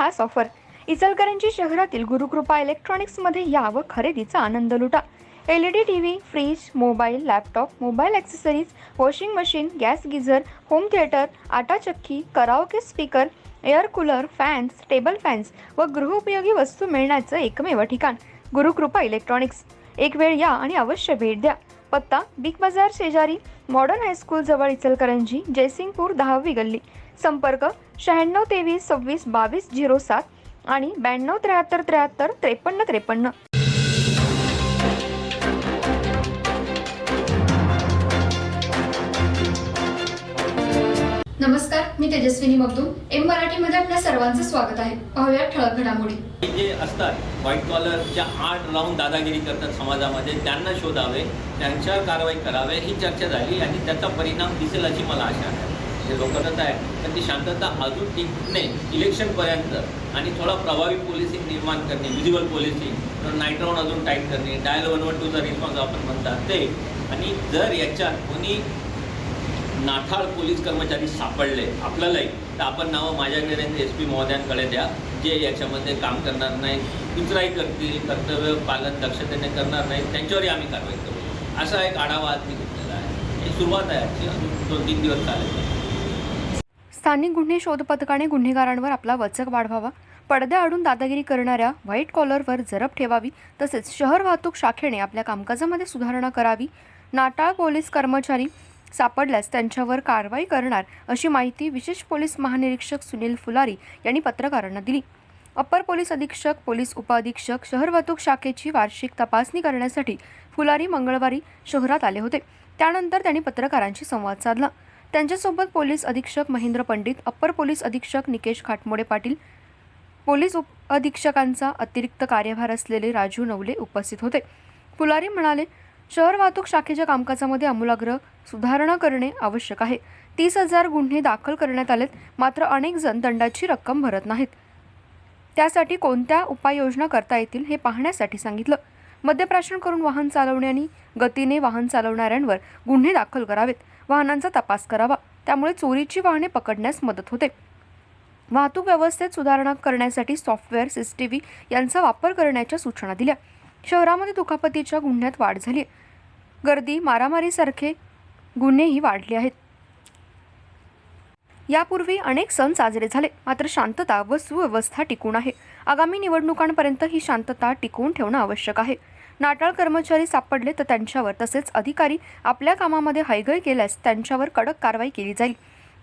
खास ऑफर इचलकरंजी शहरातील गुरुकृपा इलेक्ट्रॉनिक्समध्ये या व खरेदीचा आनंद लुटा. L E D T V fridge mobile laptop mobile accessories washing machine gas geyser home theatre आटा चक्की karaoke speaker air cooler fans table fans व गृहोपयोगी वस्तू मिळण्याचं एकमेव ठिकाण गुरुकृपा इलेक्ट्रॉनिक्स एक वेळ या आणि अवश्य भेट द्या. पत्ता बिग बाजार शेजारी मॉडर्न हायस्कूल जवळ इचलकरंजी जयसिंगपूर दहावी गल्ली. संपर्क शहाण्णव तेवीस सव्वीस बावीस झिरो सात आणि ब्याण्णव त्र्याहत्तर त्र्याहत्तर त्रेपन्न त्रेपन्न. नमस्कार मी तेजस्विनी मगदूम. एम मराठीमध्ये आपल्या सर्वांचं स्वागत आहे. पाहूया ठळक घडामोडी. हे जे असतात व्हाईट कॉलरच्या आड राहून दादागिरी करतात समाजामध्ये त्यांना शोधावे त्यांच्यावर कारवाई करावे ही चर्चा झाली आणि त्याचा परिणाम दिसेल अशी मला आशा आहे. हे लोकांना आहे पण ती शांतता अजून टिकणे इलेक्शनपर्यंत आणि थोडा प्रभावी पोलिसिंग निर्माण करणे विजिबल पोलिसिंग नाईट राऊंड अजून टाईट करणे डायल वन वन टूचा रिस्पॉन्स आपण म्हणतात ते. आणि जर याच्यात कोणी नाठाळ पोलीस कर्मचारी सापडले आपल्यालाही तर आपण नावं माझ्याकडे एस पी महोदयांकडे द्या जे याच्यामध्ये काम करणार नाही कुचराई करतील कर्तव्य पालन दक्षतेने करणार नाही त्यांच्यावरही आम्ही कारवाई करू. असा एक आढावा आज मी घेतलेला आहे. ही सुरुवात आहे आजची अजून दोन तीन दिवस चालेल. स्थानिक गुन्हे शोध पथकाने गुन्हेगारांवर आपला वचक वाढवावा. पडद्याआडून दादागिरी करणाऱ्या व्हाईट कॉलरवर जरब ठेवावी. तसेच शहर वाहतूक शाखेने आपल्या कामकाजामध्ये सुधारणा करावी. नाटाळ पोलीस कर्मचारी सापडल्यास त्यांच्यावर कारवाई करणार अशी माहिती विशेष पोलीस महानिरीक्षक सुनील फुलारी यांनी पत्रकारांना दिली. अप्पर पोलीस अधीक्षक पोलीस उपअधीक्षक शहर वाहतूक शाखेची वार्षिक तपासणी करण्यासाठी फुलारी मंगळवारी शहरात आले होते. त्यानंतर त्यांनी पत्रकारांशी संवाद साधला. त्यांच्यासोबत पोलीस अधीक्षक महेंद्र पंडित अप्पर पोलीस अधीक्षक निकेश खाटमोडे पाटील पोलीस उप अधीक्षकांचा अतिरिक्त कार्यभार असलेले राजू नवले उपस्थित होते. फुलारी म्हणाले शहर वाहतूक शाखेच्या कामकाजामध्ये आमूलाग्र सुधारणा करणे आवश्यक आहे. तीस हजार गुन्हे दाखल करण्यात आलेत. मात्र अनेक जण दंडाची रक्कम भरत नाहीत. त्यासाठी कोणत्या उपाययोजना करता येतील हे पाहण्यासाठी सांगितलं. मद्यप्राशन करून वाहन चालवण्याने गतीने वाहन चालवणाऱ्यांवर गुन्हे दाखल करावेत. वाहनांचा तपास करावा. त्यामुळे चोरीची वाहने पकडण्यास मदत होते. वाहतूक व्यवस्थेत सुधारणा करण्यासाठी सॉफ्टवेअर सीसीटीव्ही टी व्ही यांचा वापर करण्याच्या सूचना दिल्या. शहरामध्ये दुखापतीच्या गुन्ह्यात वाढ झाली आहे. गर्दी मारामारीसारखे गुन्हेही वाढले आहेत. यापूर्वी अनेक सण साजरे झाले. मात्र शांतता व सुव्यवस्था टिकून आहे. आगामी निवडणुकांपर्यंत ही शांतता टिकवून ठेवणं आवश्यक आहे. नाटाळ कर्मचारी सापडले तर त्यांच्यावर तसेच अधिकारी आपल्या कामामध्ये हयगय केल्यास त्यांच्यावर कडक कारवाई केली जाईल.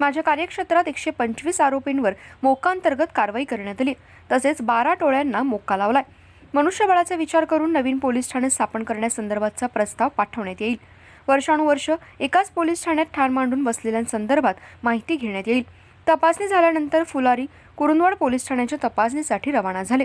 माझ्या कार्यक्षेत्रात एकशे पंचवीस आरोपींवर मोकांतर्गत कारवाई करण्यात आली. तसेच बारा टोळ्यांना मोका लावलाय. मनुष्यबळाचा विचार करून नवीन पोलीस ठाणे स्थापन करण्यासंदर्भातचा प्रस्ताव पाठवण्यात येईल. वर्षानुवर्ष एकाच पोलीस ठाण्यात ठाण मांडून बसलेल्यांसंदर्भात माहिती घेण्यात येईल. तपासणी झाल्यानंतर फुलारी कुरुंदवाड पोलीस ठाण्याच्या तपासणीसाठी रवाना झाले.